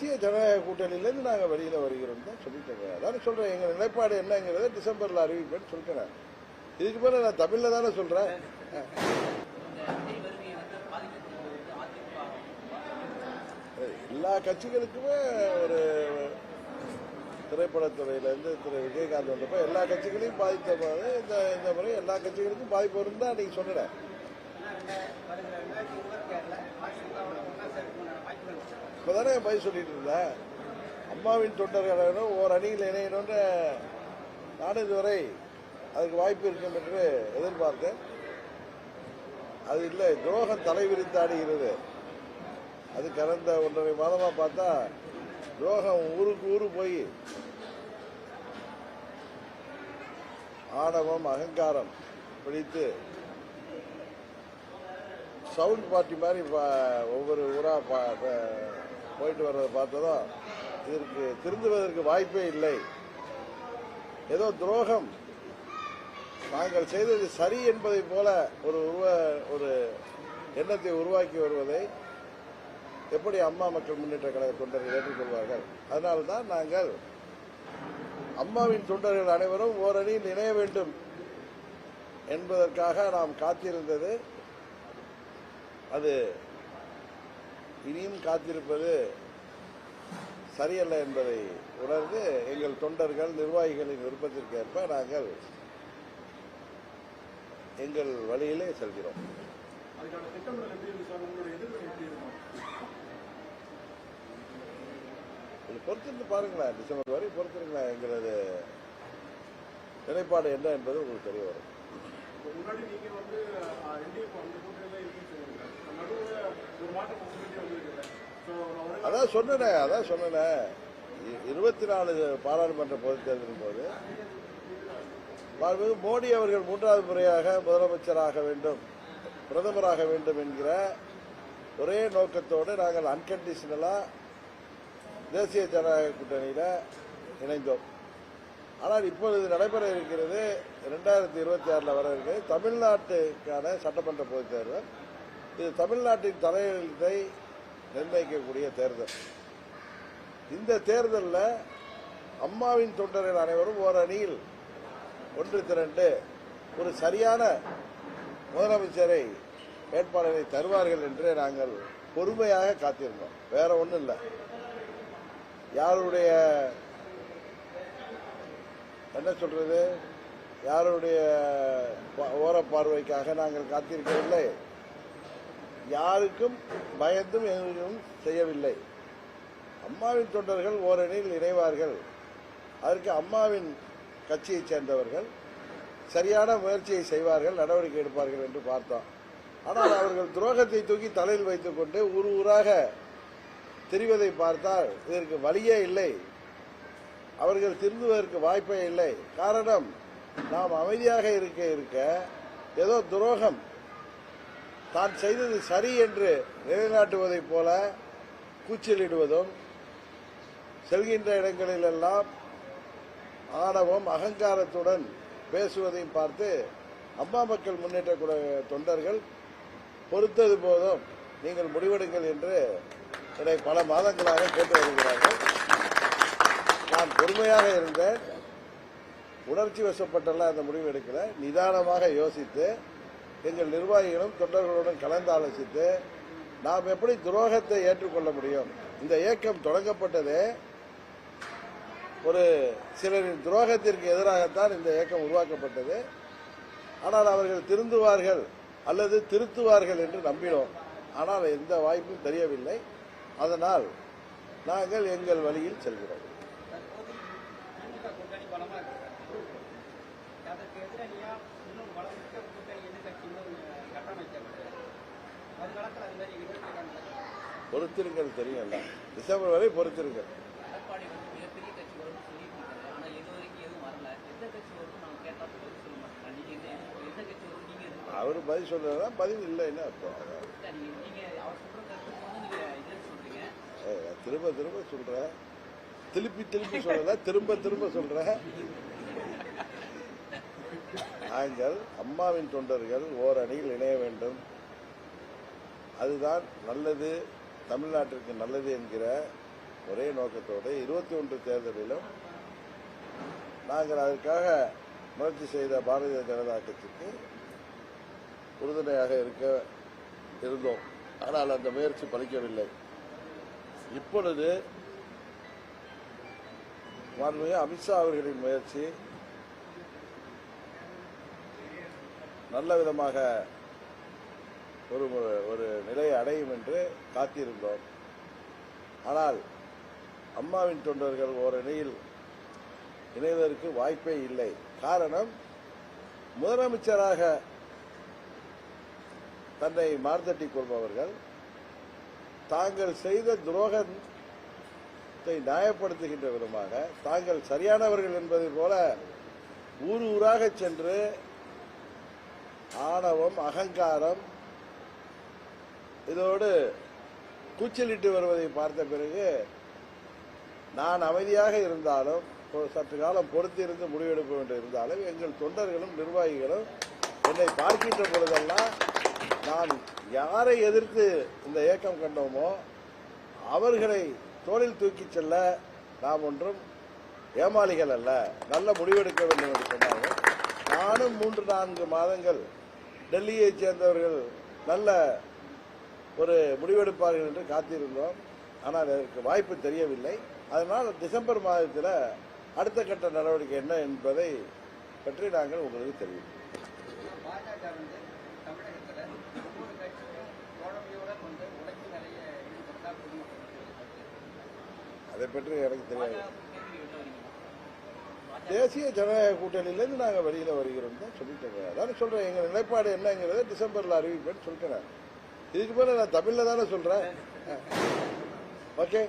தேசிய ஜனநாயக கூட்டணியிலேருந்து நாங்கள் வெளியில் வருகிறோம் தான் சொல்லிட்டேங்க. அதான் சொல்கிறேன் எங்கள் நிலைப்பாடு என்னங்கிறத டிசம்பரில் அறிவிப்பேன்னு சொல்லிட்டேன். இதுக்கு மேலே நான் தமிழில் தானே சொல்கிறேன் எல்லா கட்சிகளுக்குமே ஒரு திரைப்படத்துறையிலேருந்து திரு விஜயகாந்த் வந்தப்போ எல்லா கட்சிகளையும் பாதித்த போது இந்த இந்த முறை எல்லா கட்சிகளுக்கும் பாதிப்பு வரும் தான் நீங்கள் சொன்னேன். இப்போதானே பதில் சொல்லிட்டு இருந்தேன். அம்மாவின் தொண்டர்கள் ஓர் அணியில் இணையணும்னு நான் இதுவரை அதுக்கு வாய்ப்பு இருக்கும் என்று எதிர்பார்த்தேன். அது இல்லை துரோகம் தலைவிரித்தாடுகிறது அது கடந்த ஒன்றரை மாதமா பார்த்தா துரோகம் ஊருக்கு ஊரு போய் ஆணவம் அகங்காரம் பிடித்து சவுண்ட் பார்ட்டி மாதிரி ஒவ்வொரு ஊராக பா- போயிட்டு வர்றதை பார்த்ததும் இதற்கு திருந்துவதற்கு வாய்ப்பே இல்லை. ஏதோ துரோகம். நாங்கள் செய்தது சரி என்பதை போல ஒரு உருவ ஒரு எண்ணத்தை உருவாக்கி வருவதை எப்படி அம்மா மக்கள் முன்னேற்ற கழக தொண்டர்கள் ஏற்றுக்கொள்வார்கள்? அதனால்தான் நாங்கள் அம்மாவின் தொண்டர்கள் அனைவரும் ஓரணியில் இணைய வேண்டும் என்பதற்காக நாம் காத்திருந்தது. அது இனியும் காத்திருப்பது சரியல்ல என்பதை உணர்ந்து எங்கள் தொண்டர்கள் நிர்வாகிகளின் விருப்பத்திற்கு ஏற்ப நாங்கள் எங்கள் வழியிலே செல்கிறோம். பொறுத்திருந்து பாருங்களேன். டிசம்பர் வரை பொறுத்திருங்களேன். எங்களது நிலைப்பாடு என்ன என்பது உங்களுக்கு தெரிய வரும். முன்னாடி நீங்க வந்து அதான் சொன்னேனே அதான் சொன்னேனே. இருபத்தி நாலு பாராளுமன்ற பொதுத் தேர்தலின் போது மோடி அவர்கள் மூன்றாவது முறையாக முதலமைச்சராக வேண்டும் பிரதமராக வேண்டும் என்கிற ஒரே நோக்கத்தோடு நாங்கள் அன்கண்டிஷனலா தேசிய ஜனநாயக கூட்டணியில இணைந்தோம். ஆனால் இப்பொழுது நடைபெற இருக்கிறது இரண்டாயிரத்தி இருபத்தி ஆறில் வர இருக்கிறது. தமிழ்நாட்டுக்கான சட்டமன்ற பொதுத் தேர்தல் இது தமிழ்நாட்டின் தலையெழுத்தை நிர்ணயிக்கக்கூடிய தேர்தல். இந்த தேர்தலில் அம்மாவின் தொண்டர்கள் அனைவரும் ஓரணியில் அணியில் ஒன்று திரண்டு ஒரு சரியான முதலமைச்சரை வேட்பாளரை தருவார்கள் என்று நாங்கள் பொறுமையாக காத்திருந்தோம். வேற ஒன்றும் இல்லை. யாருடைய என்ன சொல்றது? யாருடைய ஓரப்பார்வைக்காக நாங்கள் காத்திருக்கவில்லை. யாருக்கும் பயந்தும் எதுவும் செய்யவில்லை. அம்மாவின் தொண்டர்கள் ஓரணியில் இணைவார்கள். அதற்கு அம்மாவின் கட்சியைச் சேர்ந்தவர்கள் சரியான முயற்சியை செய்வார்கள் நடவடிக்கை எடுப்பார்கள் என்று பார்த்தோம். ஆனால் அவர்கள் துரோகத்தை தூக்கி தலையில் வைத்துக்கொண்டு ஊர் ஊராக தெரிவதை பார்த்தால் இதற்கு வழியே இல்லை. அவர்கள் திருந்துவதற்கு வாய்ப்பே இல்லை. காரணம் நாம் அமைதியாக இருக்க இருக்க ஏதோ துரோகம் தான் செய்தது சரி என்று நிலைநாட்டுவதைப் போல கூச்சலிடுவதும் செல்கின்ற இடங்களிலெல்லாம் ஆணவம் அகங்காரத்துடன் பேசுவதையும் பார்த்து அம்மா மக்கள் முன்னேற்ற தொண்டர்கள் பொறுத்தது போதும் நீங்கள் முடிவெடுங்கள் என்று என்னை பல மாதங்களாக கேட்டு வருகிறார்கள். நான் பொறுமையாக இருந்தேன். உணர்ச்சி வசப்பட்டெல்லாம் அந்த முடிவு எடுக்கல. நிதானமாக யோசித்து எங்கள் நிர்வாகிகளும் தொண்டர்களுடன் கலந்து ஆலோசித்து நாம் எப்படி துரோகத்தை ஏற்றுக்கொள்ள முடியும்? இந்த இயக்கம் தொடங்கப்பட்டதே ஒரு சிலரின் துரோகத்திற்கு எதிராகத்தான் இந்த இயக்கம் உருவாக்கப்பட்டது. ஆனால் அவர்கள் திருந்துவார்கள் அல்லது திருத்துவார்கள் என்று நம்பினோம். ஆனால் எந்த வாய்ப்பும் தெரியவில்லை. அதனால் நாங்கள் எங்கள் வழியில் செல்கிறோம் திமுக கூட்டணி பலமா இருக்கு சார் அதற்கு எதிரணியா இன்னும் பலமிக்க கூட்டணி எதிர்கட்சி இன்னும் கட்டமைக்கப்பட்டது வருங்காலத்தில் அது மாதிரி பொறுத்திருங்கள் தெரியும்ல. டிசம்பர் வரை பொறுத்திருங்கள் எடப்பாடி வந்து மிகப்பெரிய கட்சி வரும்னு சொல்லிட்டு இருக்காரு ஆனா இது வரைக்கும் எதுவும் வரல. எந்த கட்சி வரும்னு நம்ம கேட்டா பதில் சொல்ல மாட்டாங்க. நீங்க என்ன எந்த கட்சி வரும் நீங்க எதிர்பார்க்கறீங்க? அவர் பதில் சொல்றதா பதில் இல்லைன்னு அர்த்தம். இல்ல, நீங்க நீங்க அவர் சொல்ற கருத்துக்கு வந்து நீங்க இது சொல்றீங்க? ஏய், நான் திரும்ப திரும்ப சொல்றேன். திருப்பி திருப்பி சொல்லல திரும்ப திரும்ப சொல்றேன். நாங்கள் அம்மாவின் தொண்டர்கள் ஓரணியில் இணைய வேண்டும். அதுதான் நல்லது தமிழ்நாட்டிற்கு நல்லது என்கிற ஒரே நோக்கத்தோடு இருபத்தி ஒன்று தேர்தலிலும் நாங்கள் அதற்காக முயற்சி செய்த பாரதிய ஜனதா கட்சிக்கு உறுதுணையாக இருக்க இருந்தோம். ஆனால் அந்த முயற்சி பலிக்கவில்லை. இப்பொழுது மாண்புமிகு அமித்ஷா அவர்களின் முயற்சி நல்ல விதமாக ஒரு ஒரு நிலையை அடையும் என்று காத்திருந்தோம். ஆனால் அம்மாவின் தொண்டர்கள் ஓரணியில் இணைவதற்கு வாய்ப்பே இல்லை. காரணம் முதலமைச்சராக தன்னை மார்த்தட்டிக் கொள்பவர்கள் தாங்கள் செய்த துரோகத்தை நியாயப்படுத்துகின்ற விதமாக தாங்கள் சரியானவர்கள் என்பதை போல ஊர் ஊராக சென்று ஆணவம் அகங்காரம் இதோடு கூச்சலிட்டு வருவதை பார்த்த பிறகு நான் அமைதியாக இருந்தாலும் சற்று காலம் பொறுத்திருந்து முடிவெடுக்க வேண்டும் இருந்தாலும் எங்கள் தொண்டர்களும் நிர்வாகிகளும் என்னை பார்க்கின்ற பொழுதெல்லாம் நான் யாரை எதிர்த்து இந்த இயக்கம் கண்டோமோ அவர்களை தோளில் தூக்கிச் செல்ல நாம் ஒன்றும் ஏமாளிகள் அல்ல. நல்ல முடிவெடுக்க வேண்டும் என்று சொன்னார்கள். நானும் மூன்று நான்கு மாதங்கள் டெல்லியைச் சேர்ந்தவர்கள் நல்ல ஒரு முடிவெடுப்பார்கள் என்று காத்திருந்தோம். ஆனால் அதற்கு வாய்ப்பு தெரியவில்லை. அதனால் டிசம்பர் மாதத்தில் அடுத்த கட்ட நடவடிக்கை என்ன என்பதை பற்றி நாங்கள் உங்களுக்கு தெரிவிப்போம். அதை பற்றி எனக்கு தெரியாது. தேசிய ஜனநாயக கூட்டணியிலேருந்து நாங்கள் வெளியில் வருகிறோம் தான் சொல்லிட்டேங்க. அதானே சொல்கிறேன் எங்கள் நிலைப்பாடு என்னங்கிறத டிசம்பரில் அறிவிப்பேன்னு சொல்லிட்டேன் இதுக்கு மேலே நான் தமிழில் தானே சொல்கிறேன் ஓகே.